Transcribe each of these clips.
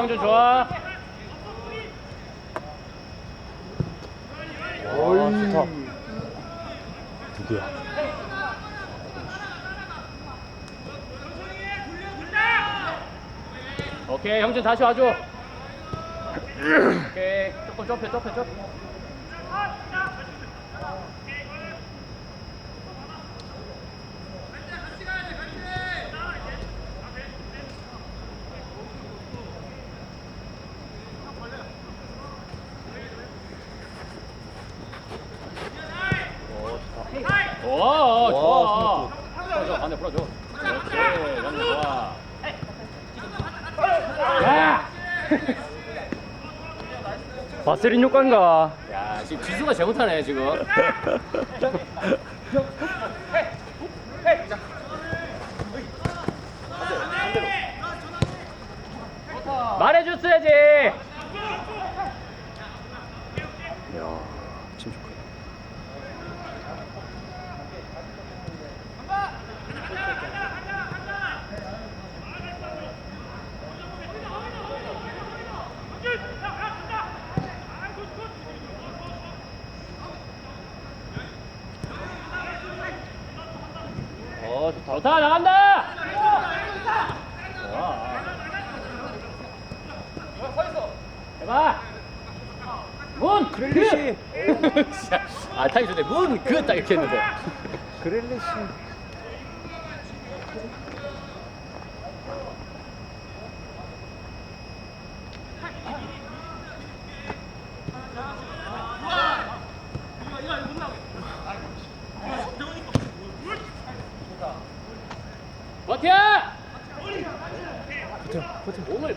영준 좋아. 와 좋다. 누구야? 오케이 형준 다시 와줘. 오케이 조금 좁혀 좁혀 좁혀. 오 좋아. 풀어줘 안에 풀어줘. 그렇지 영준 좋아. 야! 바세린 효과인가? 야 지금 지수가 제일 못하네 지금. 말해줬어야지. 야, 침착해. 좋다 나간다. 좋아. 해봐. 문. 그. 아 타이 좋네. 문 그 딱 이렇게 했는데. 그릴리시. 버텨. 버텨 버텨. 몸을.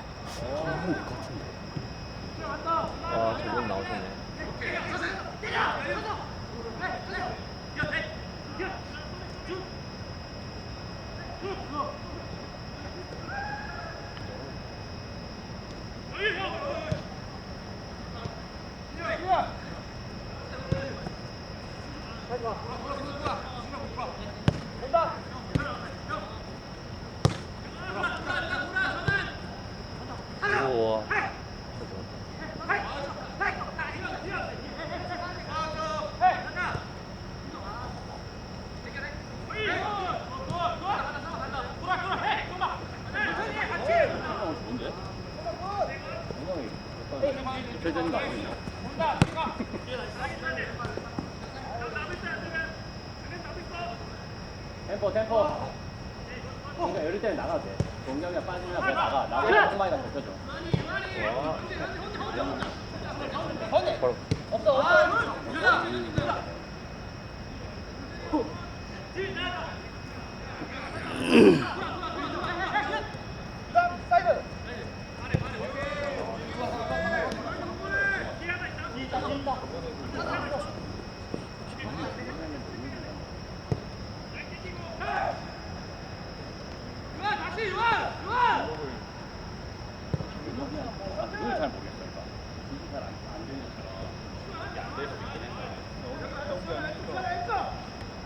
아 저분 나오셨네. 우와. 좋은데? 거 아니냐? 템포 템포. 그러니까 이럴 때는 나가도 돼. 동경이가 빠지면 그냥 나가. 나가서 한 마리가 덮여줘. 바로. 아, 그걸 잘 모르겠어 그러니까 이게 잘안 안 되는 것처럼 이게 안될 수도 있긴 했어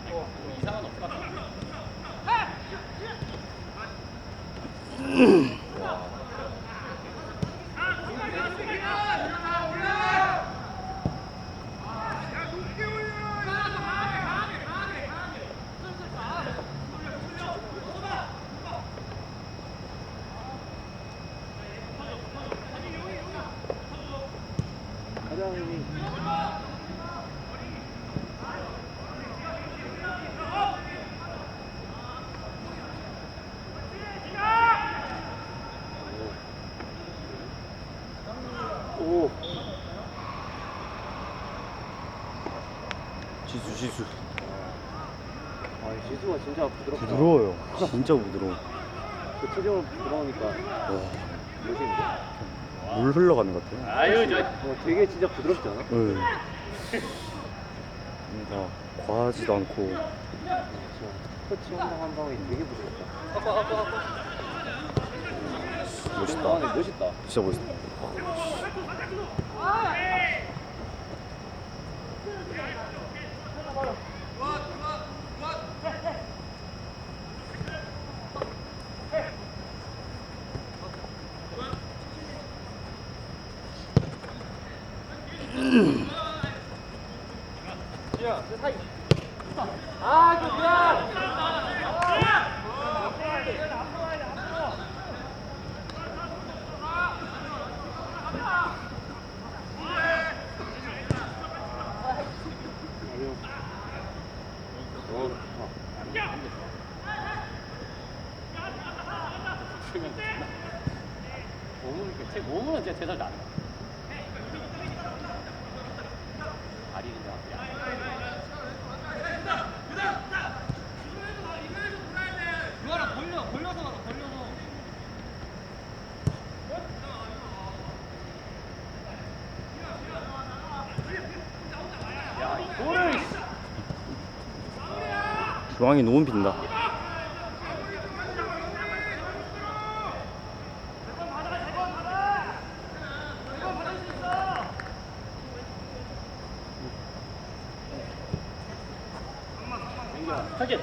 뭐 이상은 없을 것 같아 사장님이 오. 지수 지수. 아, 지수가 진짜 부드럽다. 부드러워요. 진짜 부드러워. 그 체중을 부드러우니까 와, 멋있는데? 물 흘러가는 것 같아요. 아유 저 어, 되게 진짜 부드럽지 않아? 네. 뭔가 과하지도 않고 진짜 터치 한방한 방이 되게 부드럽다. 멋있다. 아, 네, 멋있다. 진짜 멋있다. 몸은 이렇게 제 몸은 이제 제대로 안 나. 다리는 좀 앞이야. 야, 이거를 중앙이 너무 빈다. 타겟.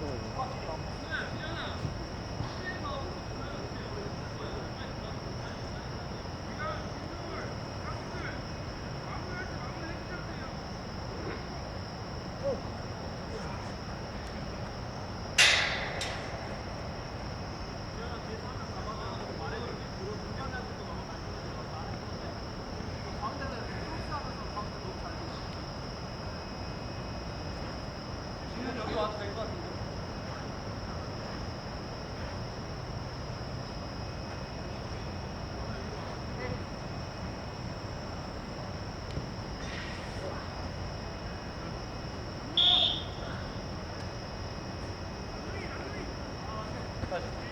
Thank you. 뒤에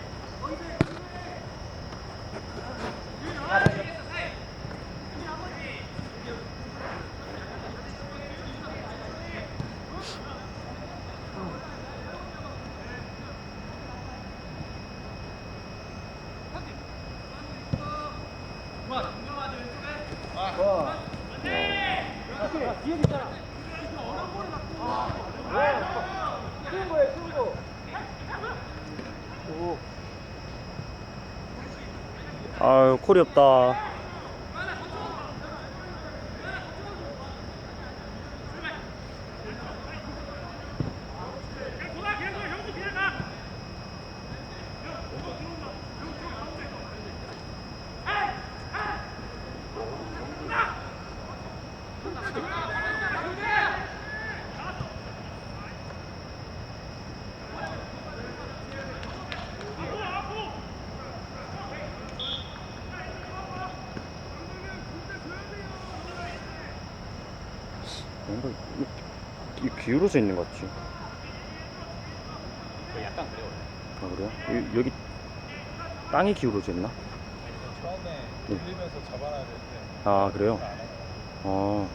콜이 없다. 뭔가 이- 이 기울어져 있는 것 같지? 약간 그래 원래. 아 그래요? 여- 여기 땅이 기울어져 있나? 처음에 네. 돌리면서 잡아놔야 되는데 아 그래요? 아.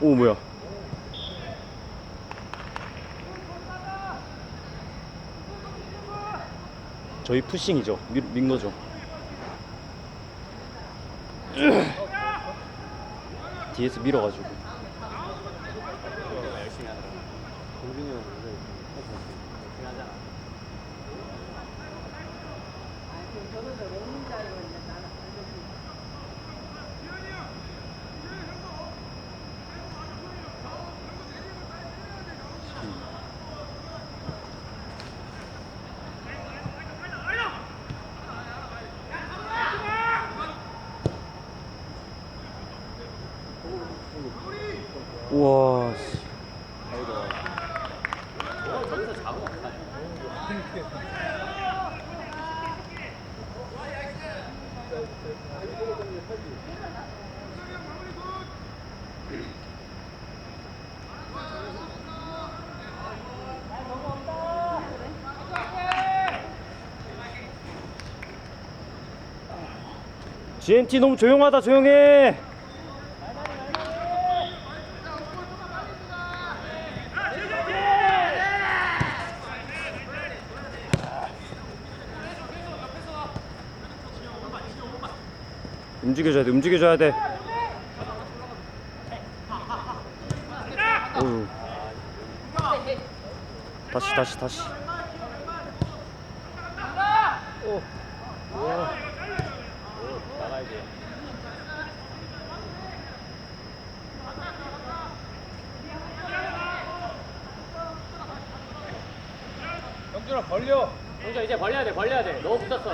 오 뭐야? 저희 푸싱이죠. 민, 민 거죠. 뒤에서 밀어가지고. 열심히 하더라고. 공준이 형 원래 열심히 하잖아. 우와. 씨. 저 저기서 잡으면 어떡하냐. GNT 너무 조용하다 조용해 움직여줘야 돼 움직여줘야 돼. 다시 다시 다시 나가야지. 형준아 벌려. 형준 이제 벌려야 돼, 벌려야 돼. 너무 붙었어.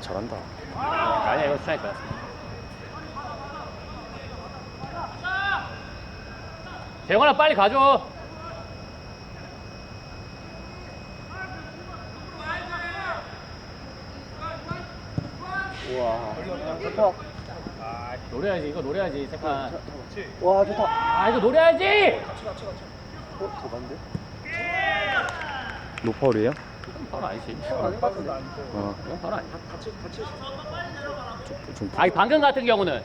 잘한다 아니야, 이거 스트라이크야. 빨리 가줘. 우와. 좋다. 노려야지, 이거 노려야지, 세판. 와 좋다. 아, 이거 노려야지! 어 저건데? 노파울이에요? 바로 아니지. 어, 이건 바로 아니야. 좀 아니, 방금 같은 경우는.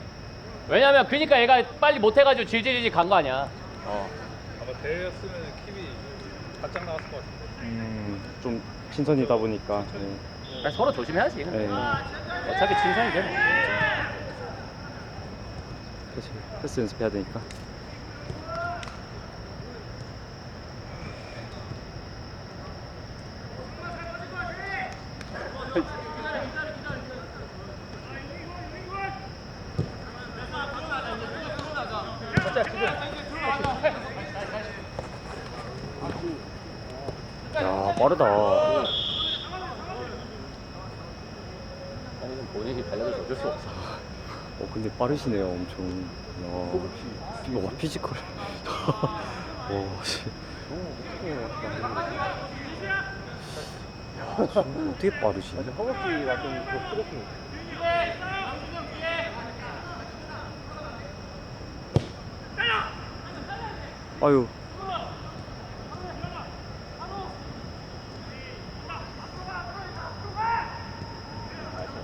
왜냐면, 그니까 얘가 빨리 못해가지고 질질질질 간 거 아니야. 어. 아마 대회였으면 킵이 바짝 나왔을 것 같은데. 음, 좀 신선이다 보니까 네. 그러니까 서로 조심해야지. 네. 어차피 진선이죠. 뭐. 그치. 패스 연습해야 되니까 빠르다 어, 아니, 좀 본인이 달려줘서 어쩔 수 없어. 어 근데 빠르시네요 엄청 야 와, 피지컬 와 씨. 야, 지금 어떻게 빠르시냐 근데 허벅지가 좀 프로킹. 아유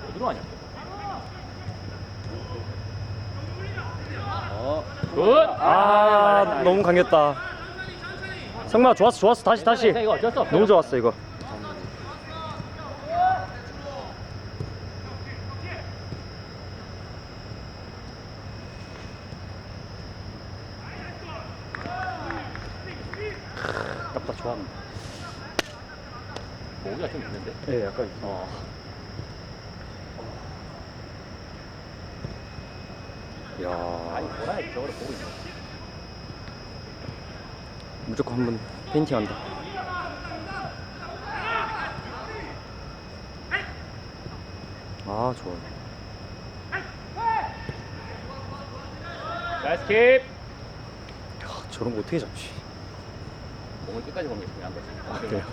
어디로 가냐? 어, 굿! 아 너무 강했다 성마 좋았어 좋았어 다시 다시 이거 어쩔 수 없어. 너무 좋았어 이거 아깝다 좋았네 모기가 좀 있는데. 예 약간 어. 야 아니, 뭐라 해, 저거를 보고 있네. 무조건 페인팅한다 아 좋아 나이스 킵! 야, 저런 거 어떻게 잡지? 공을 끝까지 보는 게 중요한 거지. 그래요?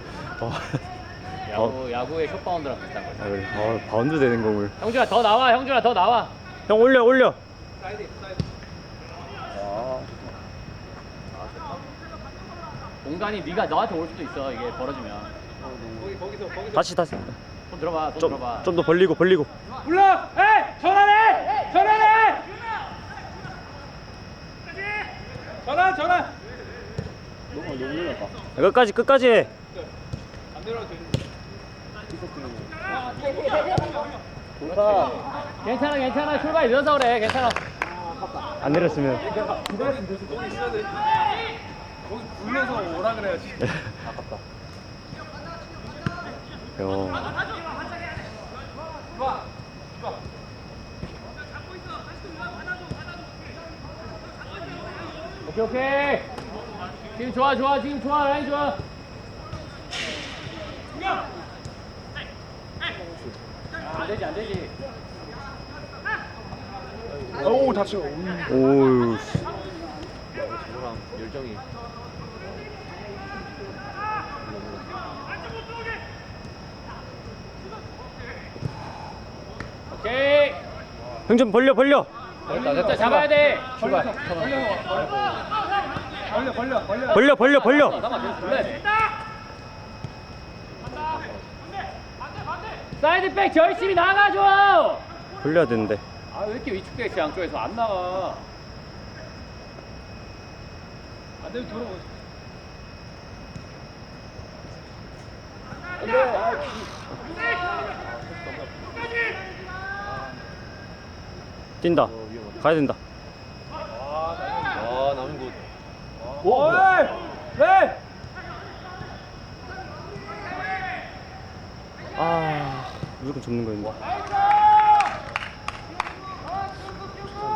아, 야구, 야구의 숏바운드랑 비슷한 거지. 아 그래. 아 바운드 되는 공을. 형준아, 더 나와, 형준아, 더 나와. 형 올려 올려 공간이 네가 너한테 올 수도 있어, 이게 벌어지면. 거기 거기서 거기서 다시 다시 손 들어봐, 손 들어봐. 좀좀더 벌리고 벌리고 불러! 에이! 전화해! 전화해! 전화, 전화! 너무 너무 늘었다. 끝까지 끝까지 해. 안 내려도 되는 좋다. 괜찮아, 괜찮아. 출발 늦어서 그래, 괜찮아. 안 내렸으면 거기 있어야 돼. 거기 불러서 오라 그래야지. 아깝다. 야 오케이, 오케이. 지금 좋아, 좋아, 지금 좋아, 라인 좋아. 되지 안 되지. 오 다쳐. 오우 씨. 열정이. 형 좀 벌려 벌려 자 잡아야 돼. 출발. 벌려 벌려 벌려 벌려 벌려 벌려 잠깐만 계속 불러야 돼. 사이드 백 열심히 나가줘. 벌려야 되는데 아 왜 이렇게 위축돼 있어 양쪽에서 안 나가. 안 되면 돌아오고 뛴다. 가야 된다. 아 남은 곳. 오 네! 아 무조건 접는 거였는데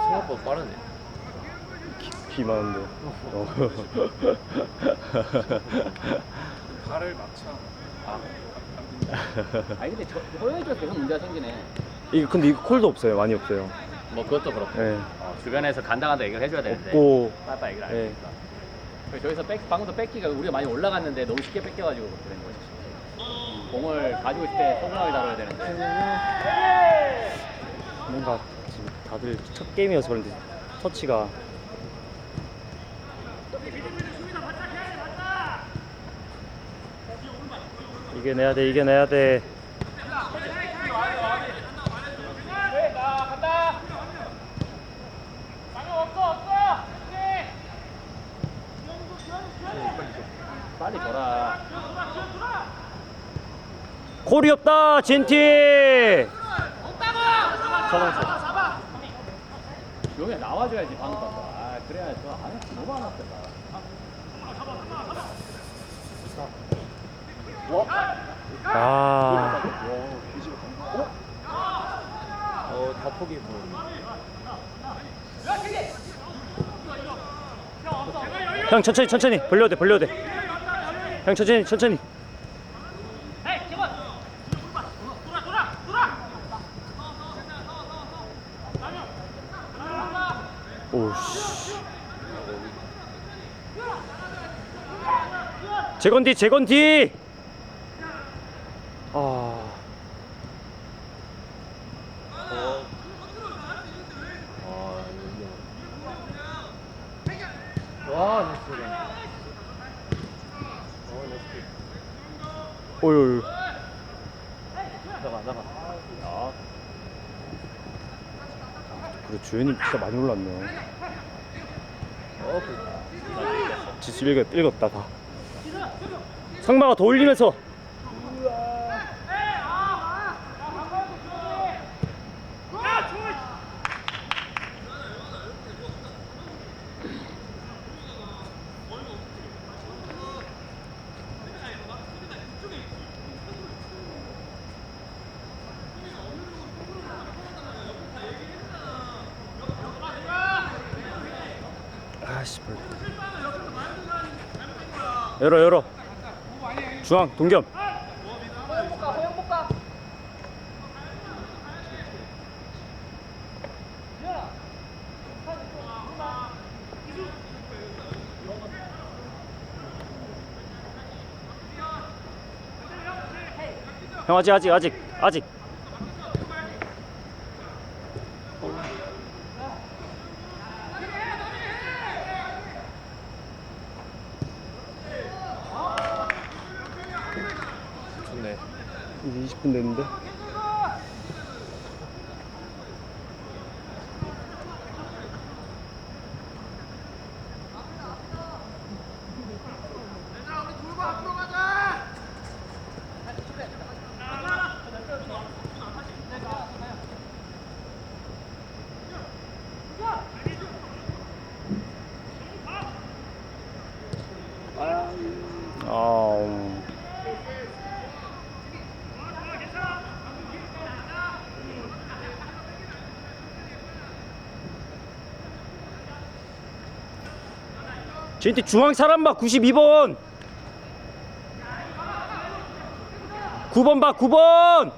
생각보다 빠르네. 비 많은데. 어. 발을 막차 아니 근데 저 계속 문제가 생기네. 이거 근데 이거 콜도 없어요. 많이 없어요 뭐 그것도 그렇고. 예 어, 주변에서 간다 간다 얘기를 해줘야 되는데. 없고 빠빠 얘기를 안 예. 하니까. 그래서 저기서 뺏, 방금도 뺏기가 우리가 많이 올라갔는데 너무 쉽게 뺏겨가지고 그런 거지. 공을 가지고 있을 때 소중하게 다뤄야 되는데. 뭔가 지금 다들 첫 게임이어서 그런지 터치가 이겨내야 돼 이겨내야 돼 빨리 줘라. 콜이 없다 진티. 조용히 나와줘야지 방금. 거. 아 그래야 저 안에 너무 안 왔다. 아. 어 다폭이 뭐. 형 천천히 천천히. 벌려도 돼 벌려도 돼형 천천히 천천히 오씨 재건디 재건디 아 어. 아. 어. 오유 나가 나가. 어. 그래 주연이 진짜 많이 올랐네요 어 그. 지수 읽었, 읽었다 다 상마가 더 올리면서 벌 열어 열어 중앙 동겸. 형 아직 아직 아직 아직 좋네. 이제 20분 됐는데 아, 음. 쟤한테 중앙 사람 봐 92번. 9번 봐 9번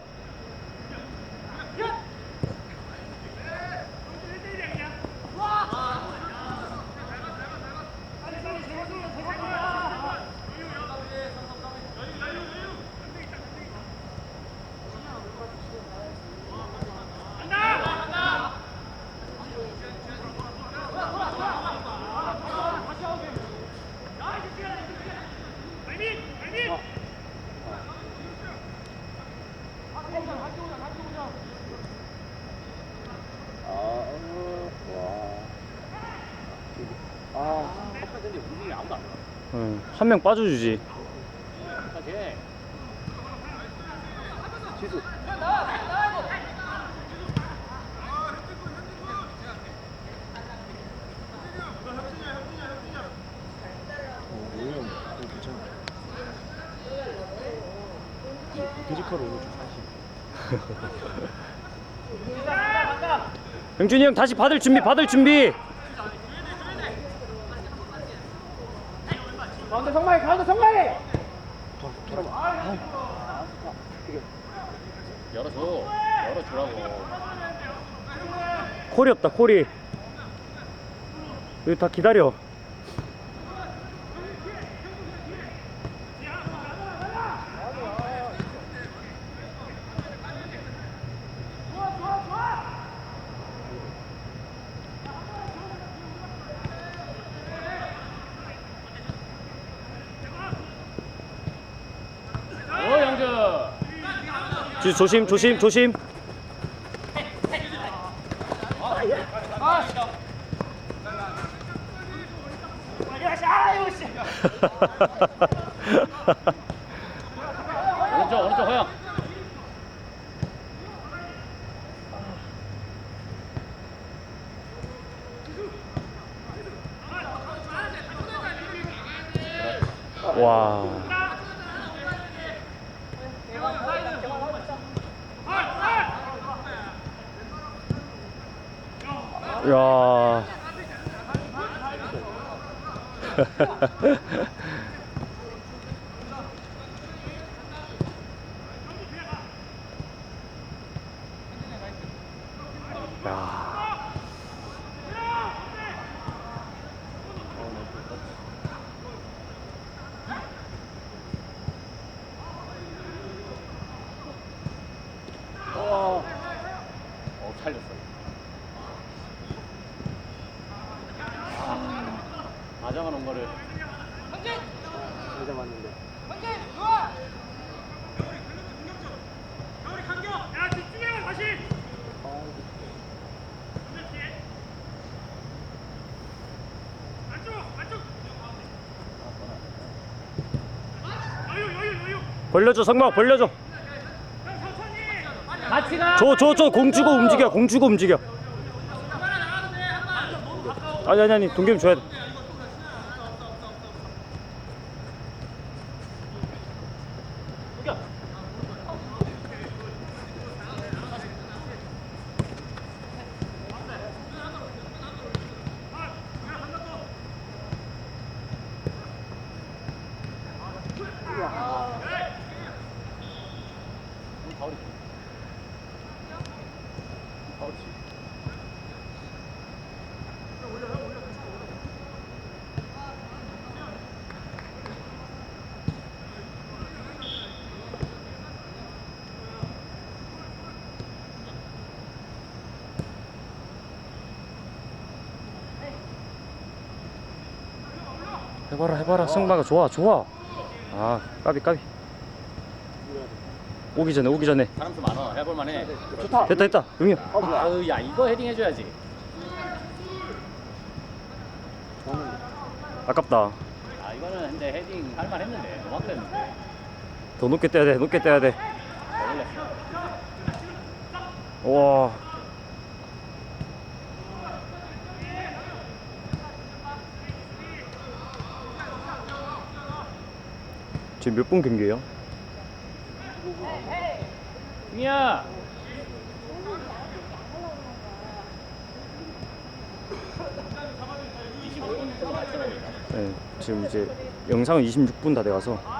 한 명 빠져주지. 지수. 어, 오영 이거 괜찮아. 피지컬 오늘 좀 사실. 영준이 형 다시 받을 준비, 받을 준비. 가운데 성마이 가운데 성마이. 돌아봐. 아, 이게 열어줘 열어주라고 콜이 없다, 콜이. 여기 다 기다려. 오 영준 지- 조심, 조심, 조심. 오른쪽 오른쪽 허영 와. 야. 어 살렸어 아, 아정한 온 거를 진짜 맞는데. 벌려줘, 성막 벌려줘. 같이 가 저, 저, 저, 공 주고 움직여, 공 주고 움직여. 아니, 아니, 아니, 동겸이 줘야 돼. 가오리 가오리 해봐라, 해봐라. 승마가 좋아, 좋아. 아, 까비, 까비. 오기 전에, 오기 전에. 사람 수 많아 해볼만해 좋다. 됐다, 됐다. 용이 형. 아유 야 이거 헤딩 해줘야지. 아깝다. 아 이거는 근데 헤딩 할만 했는데 너무 했는데 더 높게 떼야 돼, 높게 떼야 돼. 와. 지금 몇 분 경기예요? 승희야 네, 지금 이제 영상은 26분 다 돼가서.